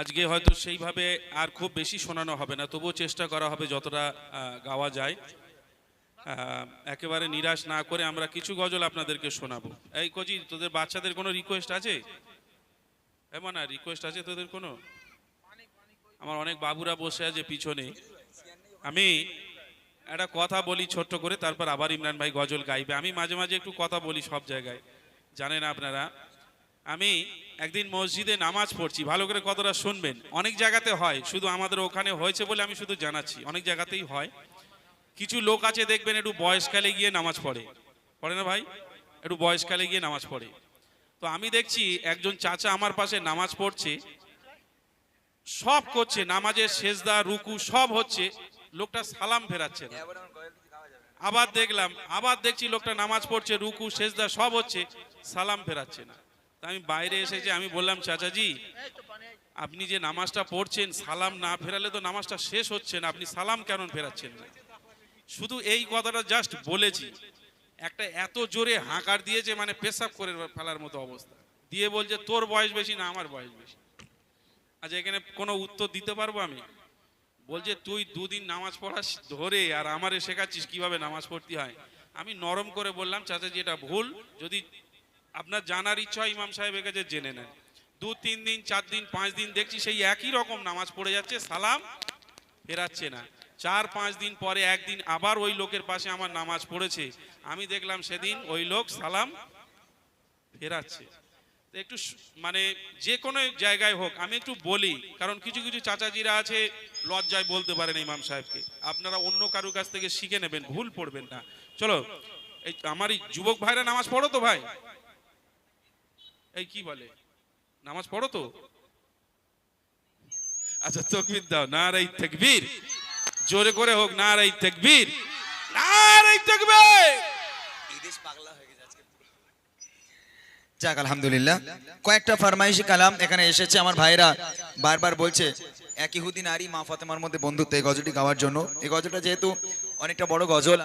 আজকে হয়তো সেইভাবে আর খুব বেশি শোনানো হবে না তবুও চেষ্টা করা হবে যতটা গাওয়া যায়। একেবারে নিরাশ না করে আমরা কিছু গজল আপনাদেরকে শোনাবো। এই কজি তোদের বাচ্চাদের কোনো রিকোয়েস্ট আছে? এমন না রিকোয়েস্ট আছে তোদের কোনো? আমার অনেক বাবুরা বসে আছে পিছনে। আমি একটা কথা বলি ছোট্ট করে তারপর আবার ইমরান ভাই গজল গাইবে। আমি মাঝে মাঝে একটু কথা বলি সব জায়গায়। জানেন আপনারা আমি একদিন মসজিদে নামাজ পড়ছি, ভালো করে কতটা শুনবেন? অনেক জায়গাতে হয়, শুধু আমাদের ওখানে হয়েছে বলে আমি শুধু জানাচ্ছি, অনেক জায়গাতেই হয়। কিছু লোক আছে দেখবেন একটু বয়সকালে গিয়ে নামাজ পড়ে। পড়ে না ভাই? একটু বয়সকালে গিয়ে নামাজ পড়ে। তো আমি দেখছি একজন চাচা আমার পাশে নামাজ পড়ছে, সব করছে, নামাজের সেজদা, রুকু, সব হচ্ছে, লোকটা সালাম ফেরাচ্ছে না। আবার দেখলাম, আবার দেখছি লোকটা নামাজ পড়ছে, রুকু, সেজদা, সব হচ্ছে, সালাম ফেরাচ্ছে না। তা আমি বাইরে এসেছি আমি বললাম, চাচাজি, আপনি যে নামাজটা পড়ছেন, সালাম না ফেরালে তো নামাজটা শেষ হচ্ছে না, আপনি সালাম কেন ফেরাচ্ছেন না? শুধু এই কথাটা জাস্ট বলেছি। একটা এত জোরে হাঁকার দিয়েছে মানে পেশাব করে ফেলার মতো অবস্থা। দিয়ে বলছে, তোর বয়স বেশি না, আমার বয়স বেশি। আচ্ছা এখানে কোনো উত্তর দিতে পারব আমি? বলছে, তুই দুদিন নামাজ পড়াস ধরে আর আমারে শেখাচ্ছিস কীভাবে নামাজ পড়তে হয়। আমি নরম করে বললাম, চাচাজি, এটা ভুল। যদি আপনার জানার ইচ্ছা ইমাম সাহেবের কাছে জেনে নেন। দু, তিন দিন, চার দিন, পাঁচ দিন দেখছি সেই একই রকম নামাজ পড়ে যাচ্ছে, সালাম ফেরাচ্ছে না। চার, পাঁচ দিন পরে একদিন আবার ওই লোকের পাশে আমার নামাজ পড়েছে। আমি দেখলাম সেদিন ওই লোক সালাম ফেরাচ্ছে। একটু মানে যে কোনো জায়গায় হোক, আমি একটু বলি, কারণ কিছু কিছু চাচাজিরা আছে, লজ্জায় বলতে পারেন ইমাম সাহেবকে। আপনারা অন্য কারুর কাছ থেকে শিখে নেবেন, ভুল পড়বেন না। চলো, এই আমার এই যুবক ভাইরা নামাজ পড়ো তো ভাই? এই কি বলে? নামাজ পড়ো তো। আচ্ছা তকবির দাও। না রে তকবীর। জোরে করে হোক না রে তকবীর! না যাক, আলহামদুলিল্লাহ। কয়েকটা ফরমাইশি কালাম এখানে এসেছে। আমার ভাইরা বারবার বলছে, এক ইহুদি নারী মা ফাতেমার মধ্যে বন্ধুত্ব এই গজলটি গাওয়ার জন্য। এই গজলটা যেহেতু অনেকটা বড় গজল